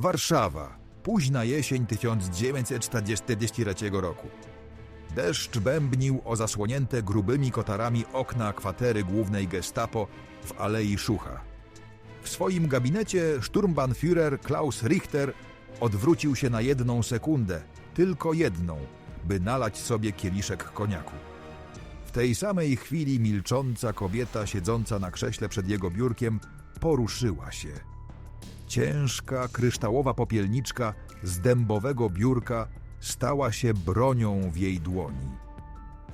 Warszawa. Późna jesień 1943 roku. Deszcz bębnił o zasłonięte grubymi kotarami okna kwatery głównej gestapo w Alei Szucha. W swoim gabinecie Sturmbannführer Klaus Richter odwrócił się na jedną sekundę, tylko jedną, by nalać sobie kieliszek koniaku. W tej samej chwili milcząca kobieta siedząca na krześle przed jego biurkiem poruszyła się. Ciężka, kryształowa popielniczka z dębowego biurka stała się bronią w jej dłoni.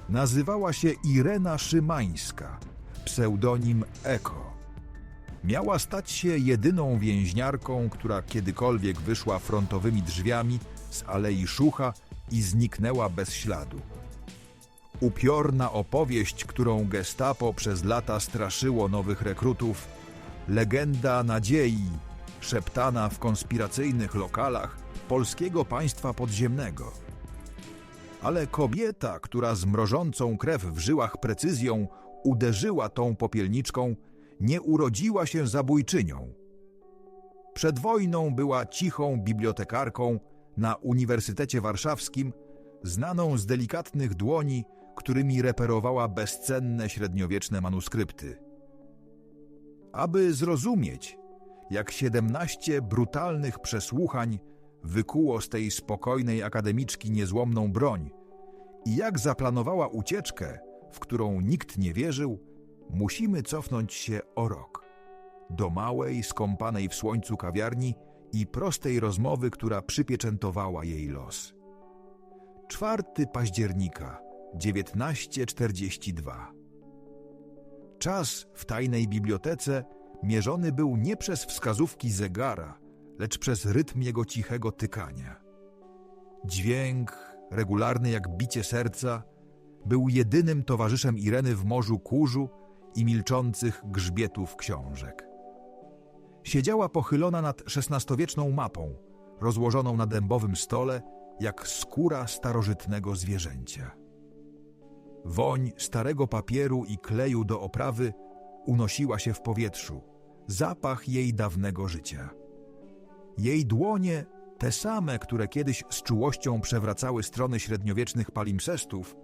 Nazywała się Irena Szymańska, pseudonim Eko. Miała stać się jedyną więźniarką, która kiedykolwiek wyszła frontowymi drzwiami z Alei Szucha i zniknęła bez śladu. Upiorna opowieść, którą gestapo przez lata straszyło nowych rekrutów, legenda nadziei, szeptana w konspiracyjnych lokalach polskiego państwa podziemnego. Ale kobieta, która z mrożącą krew w żyłach precyzją uderzyła tą popielniczką, nie urodziła się zabójczynią. Przed wojną była cichą bibliotekarką na Uniwersytecie Warszawskim, znaną z delikatnych dłoni, którymi reperowała bezcenne średniowieczne manuskrypty. Aby zrozumieć, jak siedemnaście brutalnych przesłuchań wykuło z tej spokojnej akademiczki niezłomną broń i jak zaplanowała ucieczkę, w którą nikt nie wierzył, musimy cofnąć się o rok. Do małej, skąpanej w słońcu kawiarni i prostej rozmowy, która przypieczętowała jej los. 4 października 1942 Czas w tajnej bibliotece mierzony był nie przez wskazówki zegara, lecz przez rytm jego cichego tykania. Dźwięk, regularny jak bicie serca, był jedynym towarzyszem Ireny w morzu kurzu i milczących grzbietów książek. Siedziała pochylona nad szesnastowieczną mapą, rozłożoną na dębowym stole, jak skóra starożytnego zwierzęcia. Woń starego papieru i kleju do oprawy unosiła się w powietrzu, zapach jej dawnego życia. Jej dłonie, te same, które kiedyś z czułością przewracały strony średniowiecznych palimpsestów,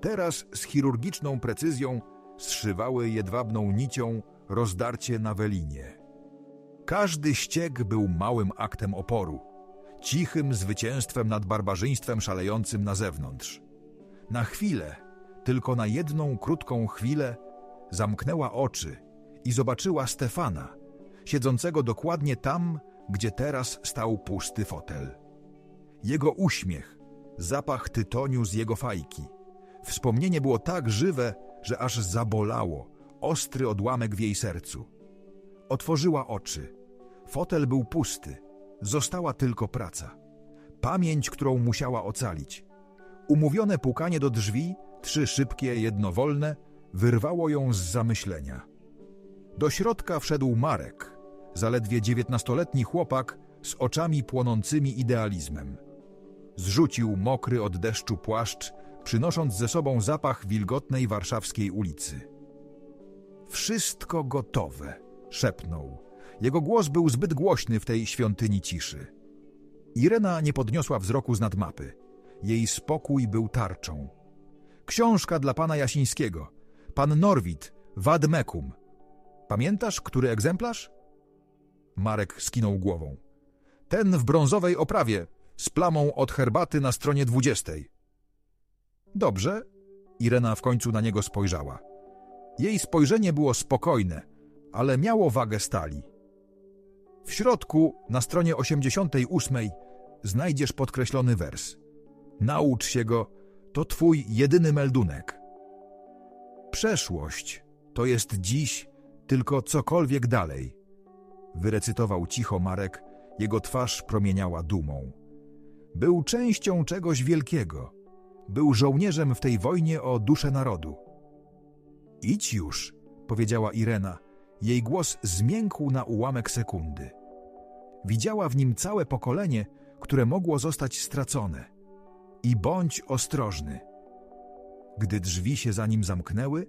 teraz z chirurgiczną precyzją zszywały jedwabną nicią rozdarcie na welinie. Każdy ścieg był małym aktem oporu, cichym zwycięstwem nad barbarzyństwem szalejącym na zewnątrz. Na chwilę, tylko na jedną krótką chwilę, zamknęła oczy i zobaczyła Stefana, siedzącego dokładnie tam, gdzie teraz stał pusty fotel. Jego uśmiech, zapach tytoniu z jego fajki. Wspomnienie było tak żywe, że aż zabolało, ostry odłamek w jej sercu. Otworzyła oczy. Fotel był pusty, została tylko praca. Pamięć, którą musiała ocalić. Umówione pukanie do drzwi, trzy szybkie, jedno wolne, wyrwało ją z zamyślenia. Do środka wszedł Marek, zaledwie dziewiętnastoletni chłopak z oczami płonącymi idealizmem. Zrzucił mokry od deszczu płaszcz, przynosząc ze sobą zapach wilgotnej warszawskiej ulicy. Wszystko gotowe, szepnął. Jego głos był zbyt głośny w tej świątyni ciszy. Irena nie podniosła wzroku z nad mapy. Jej spokój był tarczą. Książka dla pana Jasińskiego. Pan Norwid, Wad Mekum. Pamiętasz, który egzemplarz? Marek skinął głową. Ten w brązowej oprawie, z plamą od herbaty na stronie dwudziestej. Dobrze. Irena w końcu na niego spojrzała. Jej spojrzenie było spokojne, ale miało wagę stali. W środku, na stronie 88, znajdziesz podkreślony wers. Naucz się go, to twój jedyny meldunek. Przeszłość to jest dziś tylko cokolwiek dalej. Wyrecytował cicho Marek, jego twarz promieniała dumą. Był częścią czegoś wielkiego. Był żołnierzem w tej wojnie o duszę narodu. Idź już, powiedziała Irena. Jej głos zmiękł na ułamek sekundy. Widziała w nim całe pokolenie, które mogło zostać stracone. I bądź ostrożny. Gdy drzwi się za nim zamknęły,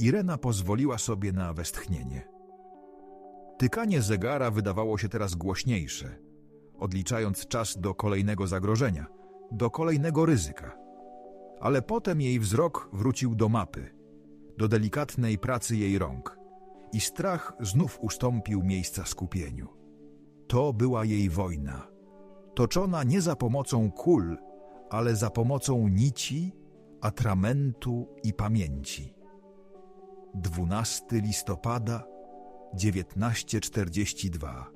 Irena pozwoliła sobie na westchnienie. Tykanie zegara wydawało się teraz głośniejsze. odliczając czas do kolejnego zagrożenia, do kolejnego ryzyka. Ale potem jej wzrok wrócił do mapy, do delikatnej pracy jej rąk i strach znów ustąpił miejsca skupieniu. To była jej wojna, toczona nie za pomocą kul, ale za pomocą nici, atramentu i pamięci. 12 listopada 1942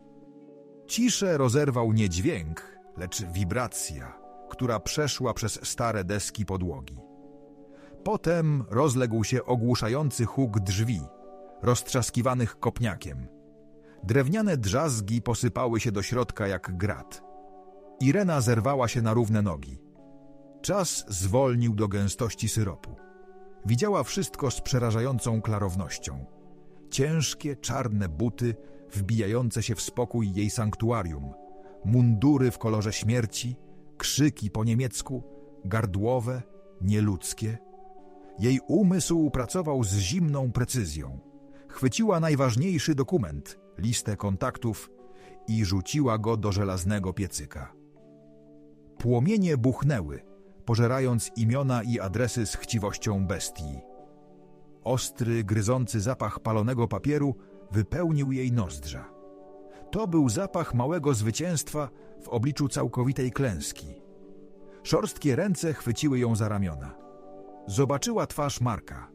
Ciszę rozerwał nie dźwięk, lecz wibracja, która przeszła przez stare deski podłogi. Potem rozległ się ogłuszający huk drzwi, roztrzaskiwanych kopniakiem. Drewniane drzazgi posypały się do środka jak grat. Irena zerwała się na równe nogi. Czas zwolnił do gęstości syropu. Widziała wszystko z przerażającą klarownością. Ciężkie, czarne buty wbijające się w spokój jej sanktuarium, mundury w kolorze śmierci, krzyki po niemiecku, gardłowe, nieludzkie. Jej umysł pracował z zimną precyzją. Chwyciła najważniejszy dokument, listę kontaktów i rzuciła go do żelaznego piecyka. Płomienie buchnęły, pożerając imiona i adresy z chciwością bestii. Ostry, gryzący zapach palonego papieru wypełnił jej nozdrza. To był zapach małego zwycięstwa w obliczu całkowitej klęski. Szorstkie ręce chwyciły ją za ramiona. Zobaczyła twarz Marka,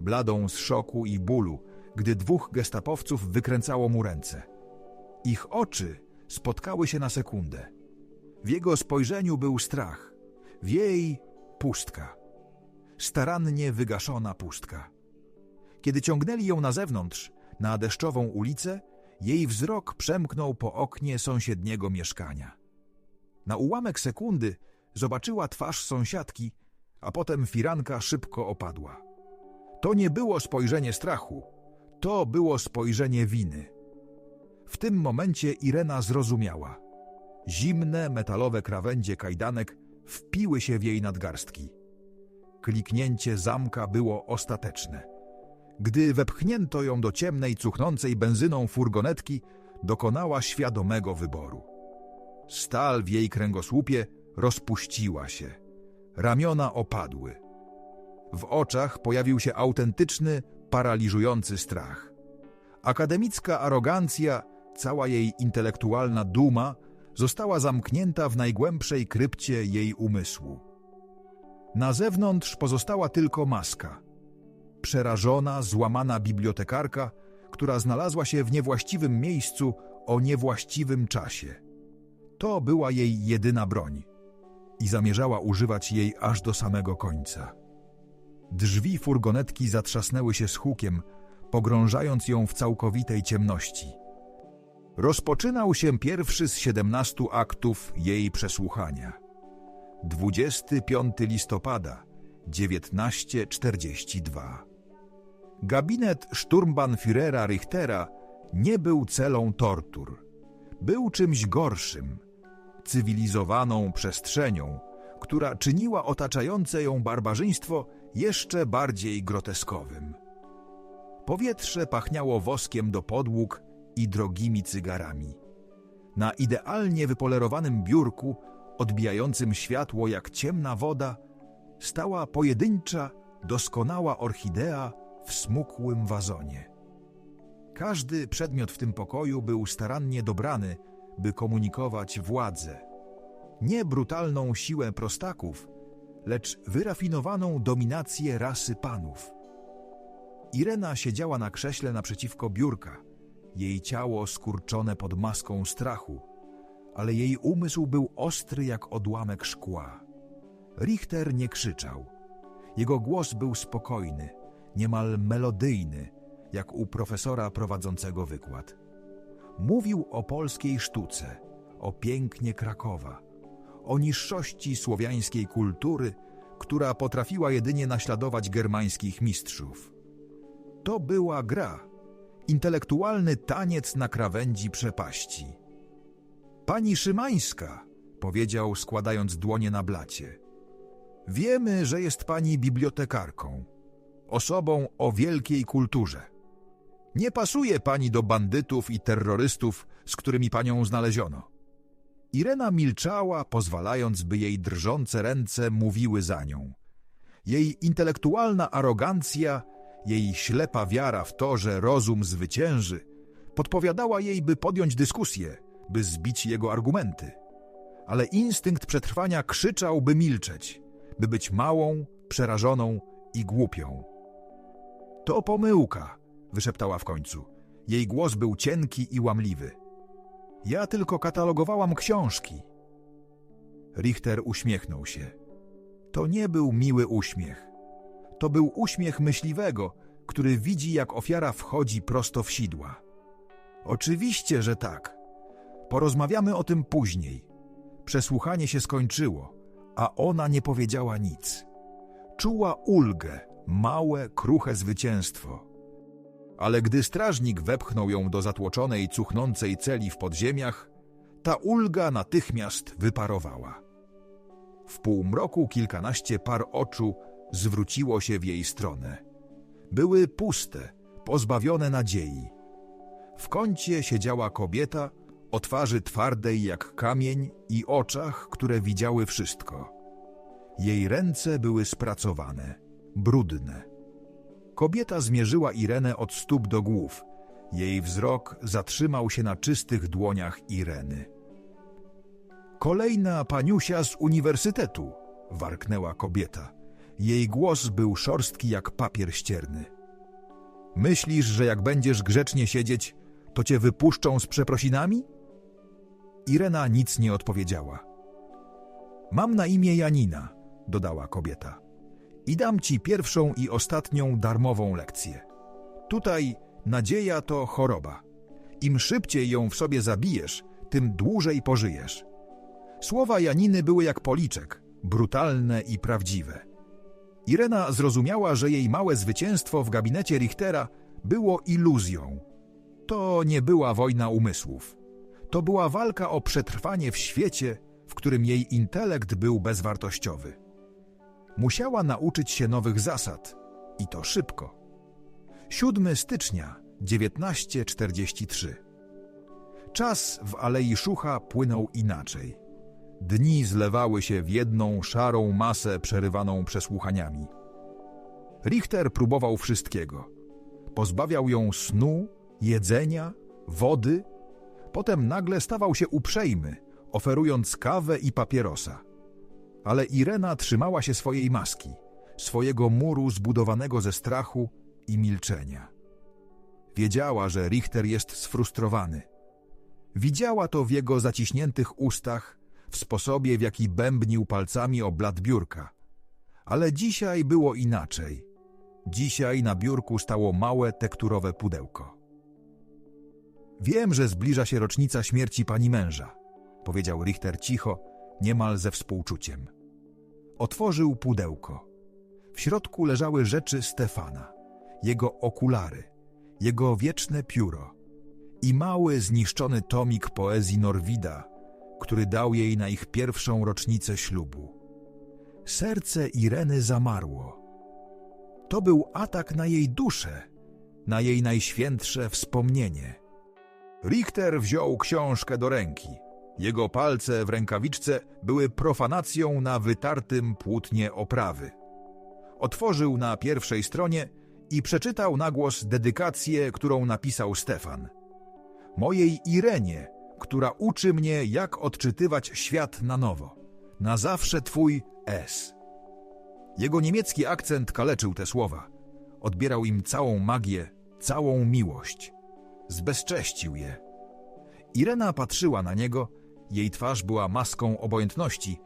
bladą z szoku i bólu, gdy dwóch gestapowców wykręcało mu ręce. Ich oczy spotkały się na sekundę. W jego spojrzeniu był strach, w jej pustka. Starannie wygaszona pustka. Kiedy ciągnęli ją na zewnątrz, na deszczową ulicę, jej wzrok przemknął po oknie sąsiedniego mieszkania. Na ułamek sekundy zobaczyła twarz sąsiadki, a potem firanka szybko opadła. To nie było spojrzenie strachu, to było spojrzenie winy. W tym momencie Irena zrozumiała. Zimne, metalowe krawędzie kajdanek wpiły się w jej nadgarstki. Kliknięcie zamka było ostateczne. Gdy wepchnięto ją do ciemnej, cuchnącej benzyną furgonetki, dokonała świadomego wyboru. Stal w jej kręgosłupie rozpuściła się. Ramiona opadły. W oczach pojawił się autentyczny, paraliżujący strach. Akademicka arogancja, cała jej intelektualna duma została zamknięta w najgłębszej krypcie jej umysłu. Na zewnątrz pozostała tylko maska – przerażona, złamana bibliotekarka, która znalazła się w niewłaściwym miejscu o niewłaściwym czasie. To była jej jedyna broń i zamierzała używać jej aż do samego końca. Drzwi furgonetki zatrzasnęły się z hukiem, pogrążając ją w całkowitej ciemności. Rozpoczynał się pierwszy z siedemnastu aktów jej przesłuchania. 25 listopada 1942 Gabinet Sturmbannführera Richtera nie był celą tortur. Był czymś gorszym, cywilizowaną przestrzenią, która czyniła otaczające ją barbarzyństwo jeszcze bardziej groteskowym. Powietrze pachniało woskiem do podłóg i drogimi cygarami. Na idealnie wypolerowanym biurku, odbijającym światło jak ciemna woda, stała pojedyncza, doskonała orchidea w smukłym wazonie. Każdy przedmiot w tym pokoju był starannie dobrany, by komunikować władzę. Nie brutalną siłę prostaków, lecz wyrafinowaną dominację rasy panów. Irena siedziała na krześle naprzeciwko biurka, jej ciało skurczone pod maską strachu, ale jej umysł był ostry jak odłamek szkła. Richter nie krzyczał. Jego głos był spokojny – niemal melodyjny, jak u profesora prowadzącego wykład. Mówił o polskiej sztuce, o pięknie Krakowa, o niższości słowiańskiej kultury, która potrafiła jedynie naśladować germańskich mistrzów. To była gra, intelektualny taniec na krawędzi przepaści. Pani Szymańska, powiedział składając dłonie na blacie. Wiemy, że jest pani bibliotekarką osobą o wielkiej kulturze. Nie pasuje pani do bandytów i terrorystów, z którymi panią znaleziono. Irena milczała, pozwalając, by jej drżące ręce mówiły za nią. Jej intelektualna arogancja, jej ślepa wiara w to, że rozum zwycięży, podpowiadała jej, by podjąć dyskusję, by zbić jego argumenty. Ale instynkt przetrwania krzyczał, by milczeć, by być małą, przerażoną i głupią. To pomyłka, wyszeptała w końcu. Jej głos był cienki i łamliwy. Ja tylko katalogowałam książki. Richter uśmiechnął się. To nie był miły uśmiech. To był uśmiech myśliwego, który widzi, jak ofiara wchodzi prosto w sidła. Oczywiście, że tak. Porozmawiamy o tym później. Przesłuchanie się skończyło, a ona nie powiedziała nic. Czuła ulgę, małe, kruche zwycięstwo. Ale gdy strażnik wepchnął ją do zatłoczonej, cuchnącej celi w podziemiach, ta ulga natychmiast wyparowała. W półmroku kilkanaście par oczu zwróciło się w jej stronę. Były puste, pozbawione nadziei. W kącie siedziała kobieta o twarzy twardej jak kamień i oczach, które widziały wszystko. Jej ręce były spracowane, brudne. Kobieta zmierzyła Irenę od stóp do głów. Jej wzrok zatrzymał się na czystych dłoniach Ireny. Kolejna paniusia z uniwersytetu, warknęła kobieta. Jej głos był szorstki jak papier ścierny. Myślisz, że jak będziesz grzecznie siedzieć, to cię wypuszczą z przeprosinami? Irena nic nie odpowiedziała. Mam na imię Janina, dodała kobieta. I dam ci pierwszą i ostatnią darmową lekcję. Tutaj nadzieja to choroba. Im szybciej ją w sobie zabijesz, tym dłużej pożyjesz. Słowa Janiny były jak policzek, brutalne i prawdziwe. Irena zrozumiała, że jej małe zwycięstwo w gabinecie Richtera było iluzją. To nie była wojna umysłów. To była walka o przetrwanie w świecie, w którym jej intelekt był bezwartościowy. Musiała nauczyć się nowych zasad i to szybko. 7 stycznia 1943. Czas w Alei Szucha płynął inaczej. Dni zlewały się w jedną szarą masę przerywaną przesłuchaniami. Richter próbował wszystkiego. Pozbawiał ją snu, jedzenia, wody. Potem nagle stawał się uprzejmy, oferując kawę i papierosa. Ale Irena trzymała się swojej maski, swojego muru zbudowanego ze strachu i milczenia. Wiedziała, że Richter jest sfrustrowany. Widziała to w jego zaciśniętych ustach, w sposobie, w jaki bębnił palcami o blat biurka. Ale dzisiaj było inaczej. Dzisiaj na biurku stało małe tekturowe pudełko. Wiem, że zbliża się rocznica śmierci pani męża, powiedział Richter cicho, niemal ze współczuciem. Otworzył pudełko. W środku leżały rzeczy Stefana, jego okulary, jego wieczne pióro i mały, zniszczony tomik poezji Norwida, który dał jej na ich pierwszą rocznicę ślubu. Serce Ireny zamarło. To był atak na jej duszę, na jej najświętsze wspomnienie. Richter wziął książkę do ręki. Jego palce w rękawiczce były profanacją na wytartym płótnie oprawy. Otworzył na pierwszej stronie i przeczytał na głos dedykację, którą napisał Stefan. Mojej Irenie, która uczy mnie, jak odczytywać świat na nowo. Na zawsze twój S. Jego niemiecki akcent kaleczył te słowa. Odbierał im całą magię, całą miłość. Zbezcześcił je. Irena patrzyła na niego, jej twarz była maską obojętności,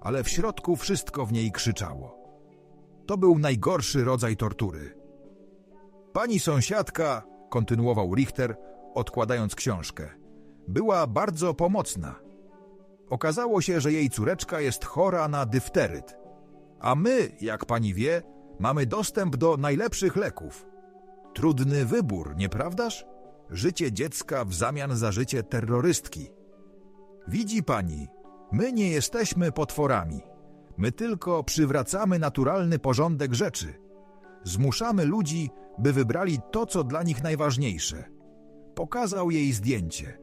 ale w środku wszystko w niej krzyczało. To był najgorszy rodzaj tortury. Pani sąsiadka, kontynuował Richter, odkładając książkę była bardzo pomocna. Okazało się, że jej córeczka jest chora na dyfteryt, a my, jak pani wie, mamy dostęp do najlepszych leków. Trudny wybór, nieprawdaż? Życie dziecka w zamian za życie terrorystki. Widzi pani, my nie jesteśmy potworami. My tylko przywracamy naturalny porządek rzeczy. Zmuszamy ludzi, by wybrali to, co dla nich najważniejsze. Pokazał jej zdjęcie.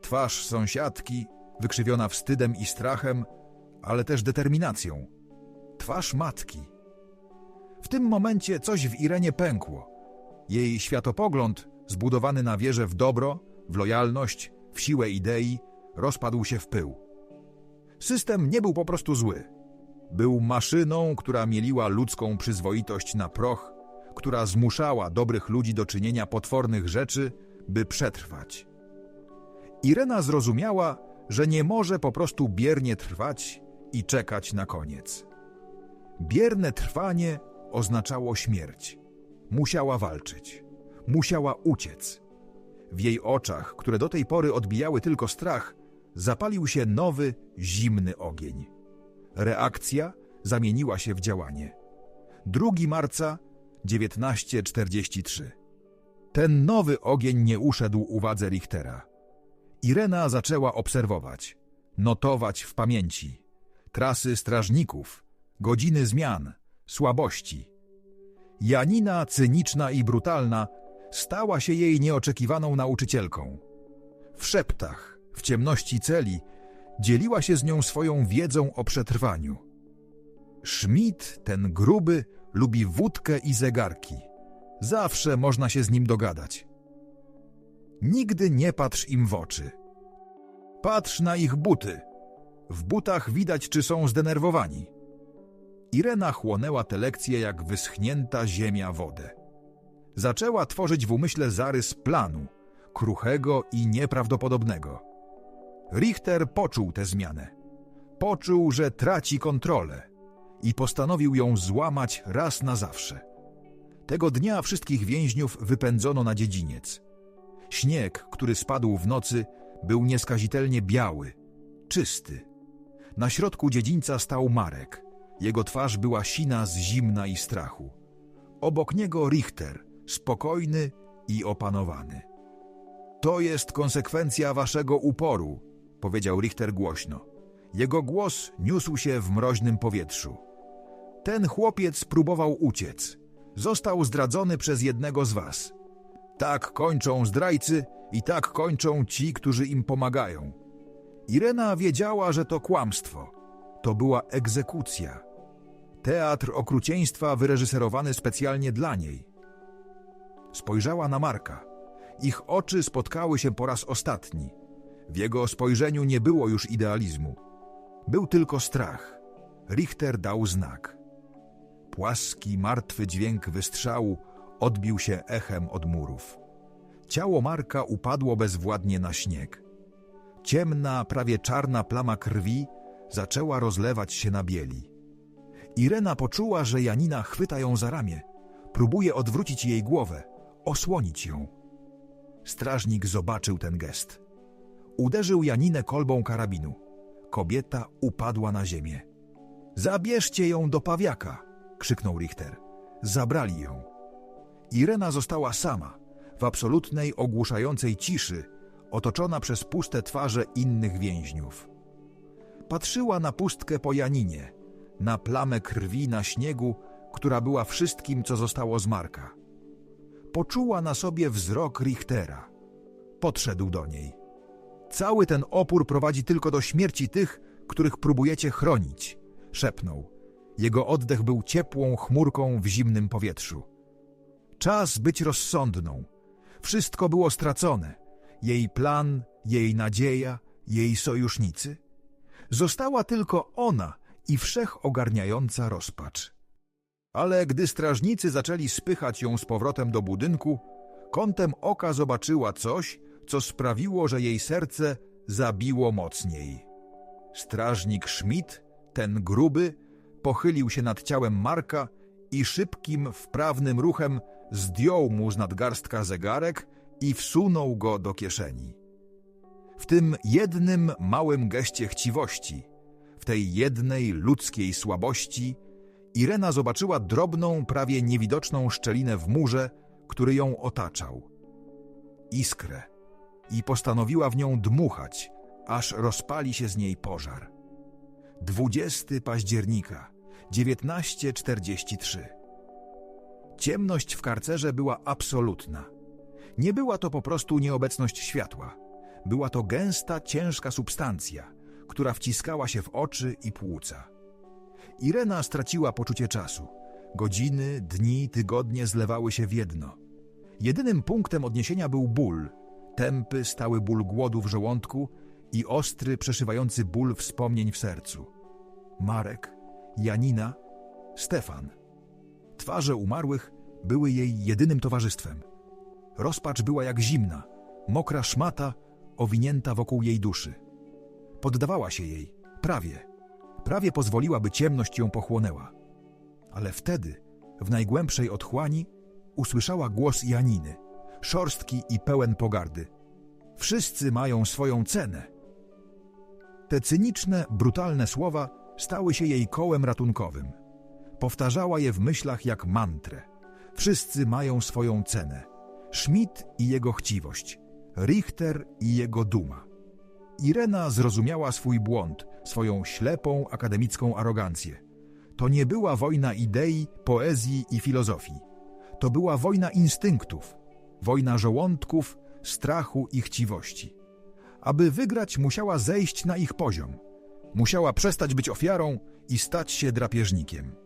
Twarz sąsiadki, wykrzywiona wstydem i strachem, ale też determinacją. Twarz matki. W tym momencie coś w Irenie pękło. Jej światopogląd, zbudowany na wierze w dobro, w lojalność, w siłę idei, rozpadł się w pył. System nie był po prostu zły. Był maszyną, która mieliła ludzką przyzwoitość na proch, która zmuszała dobrych ludzi do czynienia potwornych rzeczy, by przetrwać. Irena zrozumiała, że nie może po prostu biernie trwać i czekać na koniec. Bierne trwanie oznaczało śmierć. Musiała walczyć. Musiała uciec. W jej oczach, które do tej pory odbijały tylko strach, zapalił się nowy, zimny ogień. Reakcja zamieniła się w działanie. 2 marca 1943. Ten nowy ogień nie uszedł uwadze Richtera. Irena zaczęła obserwować, notować w pamięci trasy strażników, godziny zmian, słabości. Janina, cyniczna i brutalna, stała się jej nieoczekiwaną nauczycielką. W szeptach, w ciemności celi, dzieliła się z nią swoją wiedzą o przetrwaniu. Schmidt, ten gruby, lubi wódkę i zegarki. Zawsze można się z nim dogadać. Nigdy nie patrz im w oczy. Patrz na ich buty. W butach widać, czy są zdenerwowani. Irena chłonęła te lekcje jak wyschnięta ziemia wodę. Zaczęła tworzyć w umyśle zarys planu, kruchego i nieprawdopodobnego. Richter poczuł tę zmianę. Poczuł, że traci kontrolę i postanowił ją złamać raz na zawsze. Tego dnia wszystkich więźniów wypędzono na dziedziniec. Śnieg, który spadł w nocy, był nieskazitelnie biały, czysty. Na środku dziedzińca stał Marek. Jego twarz była sina z zimna i strachu. Obok niego Richter, spokojny i opanowany. To jest konsekwencja waszego uporu, powiedział Richter głośno. Jego głos niósł się w mroźnym powietrzu. Ten chłopiec próbował uciec. Został zdradzony przez jednego z was. Tak kończą zdrajcy i tak kończą ci, którzy im pomagają. Irena wiedziała, że to kłamstwo. To była egzekucja. Teatr okrucieństwa wyreżyserowany specjalnie dla niej. Spojrzała na Marka. Ich oczy spotkały się po raz ostatni. W jego spojrzeniu nie było już idealizmu. Był tylko strach. Richter dał znak. Płaski, martwy dźwięk wystrzału odbił się echem od murów. Ciało Marka upadło bezwładnie na śnieg. Ciemna, prawie czarna plama krwi zaczęła rozlewać się na bieli. Irena poczuła, że Janina chwyta ją za ramię. Próbuje odwrócić jej głowę, osłonić ją. Strażnik zobaczył ten gest. Uderzył Janinę kolbą karabinu. Kobieta upadła na ziemię. Zabierzcie ją do pawiaka, krzyknął Richter. Zabrali ją. Irena została sama, w absolutnej, ogłuszającej ciszy, otoczona przez puste twarze innych więźniów. Patrzyła na pustkę po Janinie, na plamę krwi na śniegu, która była wszystkim, co zostało z Marka. Poczuła na sobie wzrok Richtera. Podszedł do niej. Cały ten opór prowadzi tylko do śmierci tych, których próbujecie chronić, szepnął. Jego oddech był ciepłą chmurką w zimnym powietrzu. Czas być rozsądną. Wszystko było stracone. Jej plan, jej nadzieja, jej sojusznicy. Została tylko ona i wszechogarniająca rozpacz. Ale gdy strażnicy zaczęli spychać ją z powrotem do budynku, kątem oka zobaczyła coś, co sprawiło, że jej serce zabiło mocniej. Strażnik Schmidt, ten gruby, pochylił się nad ciałem Marka i szybkim, wprawnym ruchem zdjął mu z nadgarstka zegarek i wsunął go do kieszeni. W tym jednym małym geście chciwości, w tej jednej ludzkiej słabości, Irena zobaczyła drobną, prawie niewidoczną szczelinę w murze, który ją otaczał. Iskrę. I postanowiła w nią dmuchać, aż rozpali się z niej pożar. 20 października 1943 Ciemność w karcerze była absolutna. Nie była to po prostu nieobecność światła. Była to gęsta, ciężka substancja, która wciskała się w oczy i płuca. Irena straciła poczucie czasu. Godziny, dni, tygodnie zlewały się w jedno. Jedynym punktem odniesienia był ból, tępy, stały ból głodu w żołądku i ostry, przeszywający ból wspomnień w sercu. Marek, Janina, Stefan. Twarze umarłych były jej jedynym towarzystwem. Rozpacz była jak zimna, mokra szmata owinięta wokół jej duszy. Poddawała się jej, prawie. Prawie pozwoliła, by ciemność ją pochłonęła. Ale wtedy, w najgłębszej otchłani, usłyszała głos Janiny, szorstki i pełen pogardy. Wszyscy mają swoją cenę. Te cyniczne, brutalne słowa stały się jej kołem ratunkowym. Powtarzała je w myślach jak mantrę. Wszyscy mają swoją cenę. Schmidt i jego chciwość, Richter i jego duma. Irena zrozumiała swój błąd, swoją ślepą akademicką arogancję. To nie była wojna idei, poezji i filozofii. To była wojna instynktów, wojna żołądków, strachu i chciwości. Aby wygrać, musiała zejść na ich poziom. Musiała przestać być ofiarą i stać się drapieżnikiem.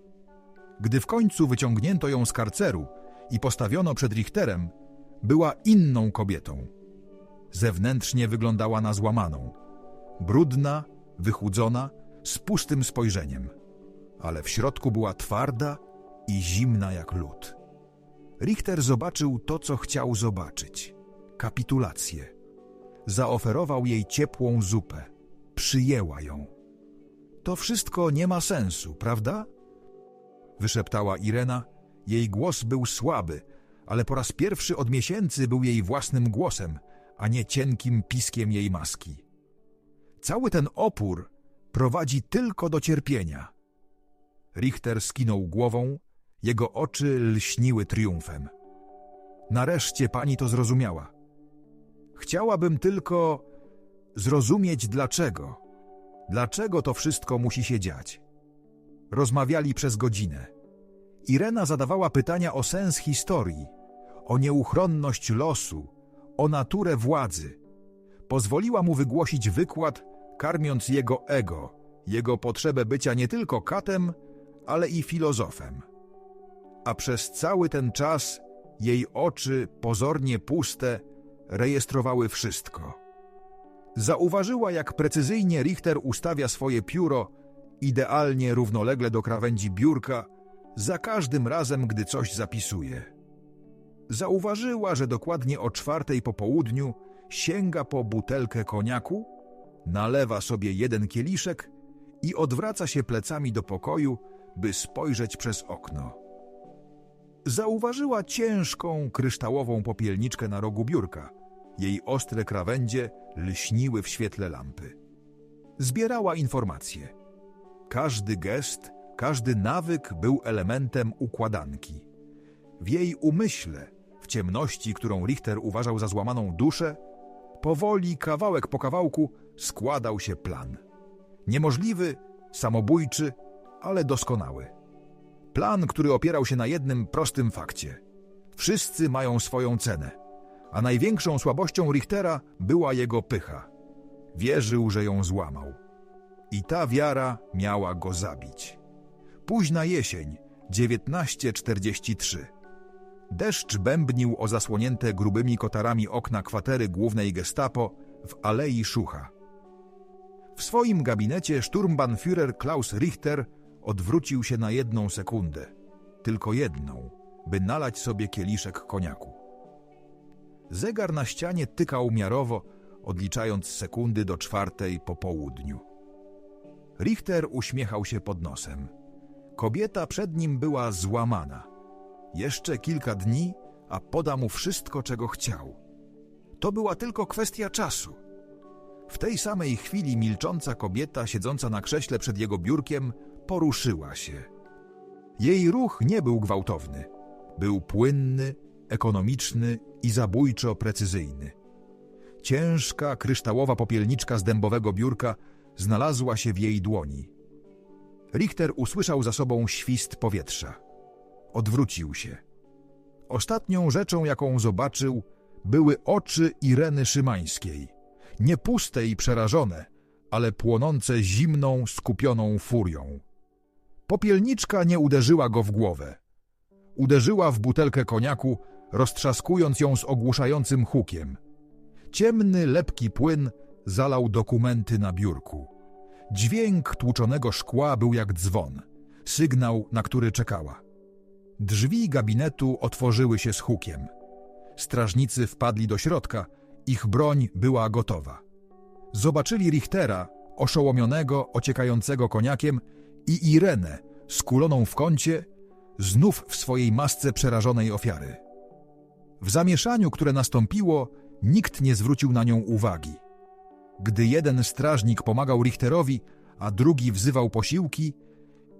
Gdy w końcu wyciągnięto ją z karceru i postawiono przed Richterem, była inną kobietą. Zewnętrznie wyglądała na złamaną. Brudna, wychudzona, z pustym spojrzeniem. Ale w środku była twarda i zimna jak lód. Richter zobaczył to, co chciał zobaczyć. Kapitulację. Zaoferował jej ciepłą zupę. Przyjęła ją. To wszystko nie ma sensu, prawda? Wyszeptała Irena. Jej głos był słaby, ale po raz pierwszy od miesięcy był jej własnym głosem, a nie cienkim piskiem jej maski. Cały ten opór prowadzi tylko do cierpienia. Richter skinął głową, jego oczy lśniły triumfem. Nareszcie pani to zrozumiała. Chciałabym tylko zrozumieć dlaczego. Dlaczego to wszystko musi się dziać? Rozmawiali przez godzinę. Irena zadawała pytania o sens historii, o nieuchronność losu, o naturę władzy. Pozwoliła mu wygłosić wykład, karmiąc jego ego, jego potrzebę bycia nie tylko katem, ale i filozofem. A przez cały ten czas jej oczy, pozornie puste, rejestrowały wszystko. Zauważyła, jak precyzyjnie Richter ustawia swoje pióro, idealnie równolegle do krawędzi biurka, za każdym razem, gdy coś zapisuje. Zauważyła, że dokładnie o czwartej po południu sięga po butelkę koniaku, nalewa sobie jeden kieliszek i odwraca się plecami do pokoju, by spojrzeć przez okno. Zauważyła ciężką, kryształową popielniczkę na rogu biurka. Jej ostre krawędzie lśniły w świetle lampy. Zbierała informacje. Każdy gest, każdy nawyk był elementem układanki. W jej umyśle, w ciemności, którą Richter uważał za złamaną duszę, powoli, kawałek po kawałku, składał się plan. Niemożliwy, samobójczy, ale doskonały. Plan, który opierał się na jednym prostym fakcie. Wszyscy mają swoją cenę, a największą słabością Richtera była jego pycha. Wierzył, że ją złamał. I ta wiara miała go zabić. Późna jesień, 1943. Deszcz bębnił o zasłonięte grubymi kotarami okna kwatery głównej gestapo w Alei Szucha. W swoim gabinecie szturmbannführer Klaus Richter odwrócił się na jedną sekundę, tylko jedną, by nalać sobie kieliszek koniaku. Zegar na ścianie tykał miarowo, odliczając sekundy do czwartej po południu. Richter uśmiechał się pod nosem. Kobieta przed nim była złamana. Jeszcze kilka dni, a poda mu wszystko, czego chciał. To była tylko kwestia czasu. W tej samej chwili milcząca kobieta, siedząca na krześle przed jego biurkiem, poruszyła się. Jej ruch nie był gwałtowny. Był płynny, ekonomiczny i zabójczo precyzyjny. Ciężka, kryształowa popielniczka z dębowego biurka znalazła się w jej dłoni. Richter usłyszał za sobą świst powietrza. Odwrócił się. Ostatnią rzeczą, jaką zobaczył, były oczy Ireny Szymańskiej. Nie puste i przerażone, ale płonące zimną, skupioną furią. Popielniczka nie uderzyła go w głowę. Uderzyła w butelkę koniaku, roztrzaskując ją z ogłuszającym hukiem. Ciemny, lepki płyn zalał dokumenty na biurku. Dźwięk tłuczonego szkła był jak dzwon, sygnał, na który czekała. Drzwi gabinetu otworzyły się z hukiem. Strażnicy wpadli do środka, ich broń była gotowa. Zobaczyli Richtera, oszołomionego, ociekającego koniakiem, i Irenę, skuloną w kącie, znów w swojej masce przerażonej ofiary. W zamieszaniu, które nastąpiło, nikt nie zwrócił na nią uwagi. Gdy jeden strażnik pomagał Richterowi, a drugi wzywał posiłki,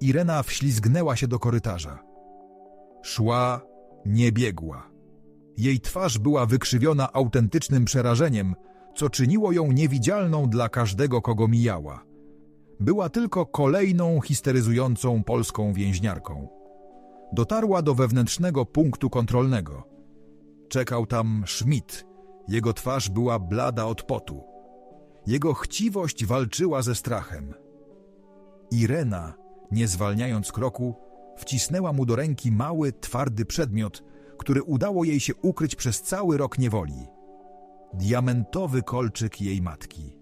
Irena wślizgnęła się do korytarza. Szła, nie biegła. Jej twarz była wykrzywiona autentycznym przerażeniem, co czyniło ją niewidzialną dla każdego, kogo mijała. Była tylko kolejną histeryzującą polską więźniarką. Dotarła do wewnętrznego punktu kontrolnego. Czekał tam Schmidt. Jego twarz była blada od potu. Jego chciwość walczyła ze strachem. Irena, nie zwalniając kroku, wcisnęła mu do ręki mały, twardy przedmiot, który udało jej się ukryć przez cały rok niewoli. Diamentowy kolczyk jej matki.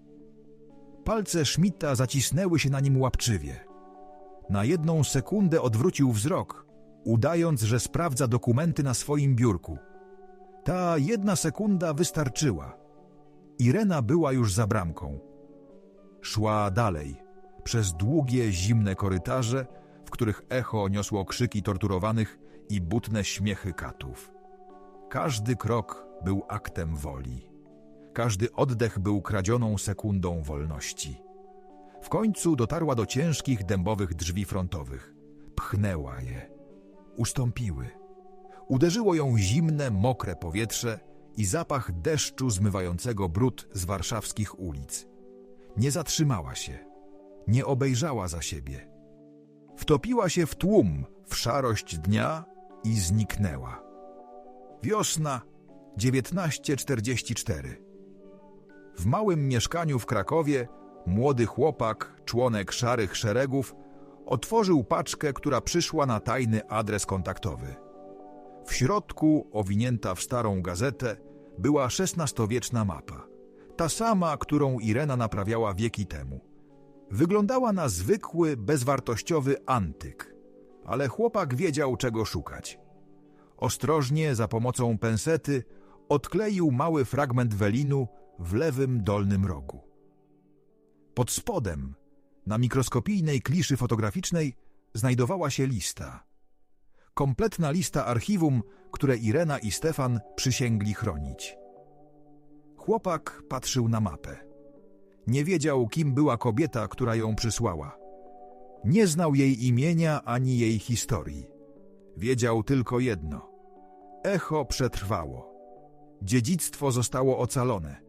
Palce Schmidta zacisnęły się na nim łapczywie. Na jedną sekundę odwrócił wzrok, udając, że sprawdza dokumenty na swoim biurku. Ta jedna sekunda wystarczyła. Irena była już za bramką. Szła dalej, przez długie, zimne korytarze, w których echo niosło krzyki torturowanych i butne śmiechy katów. Każdy krok był aktem woli. Każdy oddech był kradzioną sekundą wolności. W końcu dotarła do ciężkich dębowych drzwi frontowych. Pchnęła je. Ustąpiły. Uderzyło ją zimne, mokre powietrze i zapach deszczu zmywającego brud z warszawskich ulic. Nie zatrzymała się. Nie obejrzała za siebie. Wtopiła się w tłum, w szarość dnia i zniknęła. Wiosna 1944 W małym mieszkaniu w Krakowie młody chłopak, członek szarych szeregów, otworzył paczkę, która przyszła na tajny adres kontaktowy. W środku, owinięta w starą gazetę, była XVI-wieczna mapa. Ta sama, którą Irena naprawiała wieki temu. Wyglądała na zwykły, bezwartościowy antyk, ale chłopak wiedział, czego szukać. Ostrożnie, za pomocą pensety, odkleił mały fragment welinu w lewym dolnym rogu. Pod spodem, na mikroskopijnej kliszy fotograficznej, znajdowała się lista. Kompletna lista archiwum, które Irena i Stefan przysięgli chronić. Chłopak patrzył na mapę. Nie wiedział, kim była kobieta, która ją przysłała. Nie znał jej imienia ani jej historii. Wiedział tylko jedno. Echo przetrwało. Dziedzictwo zostało ocalone.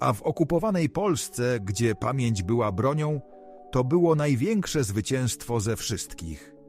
A w okupowanej Polsce, gdzie pamięć była bronią, to było największe zwycięstwo ze wszystkich.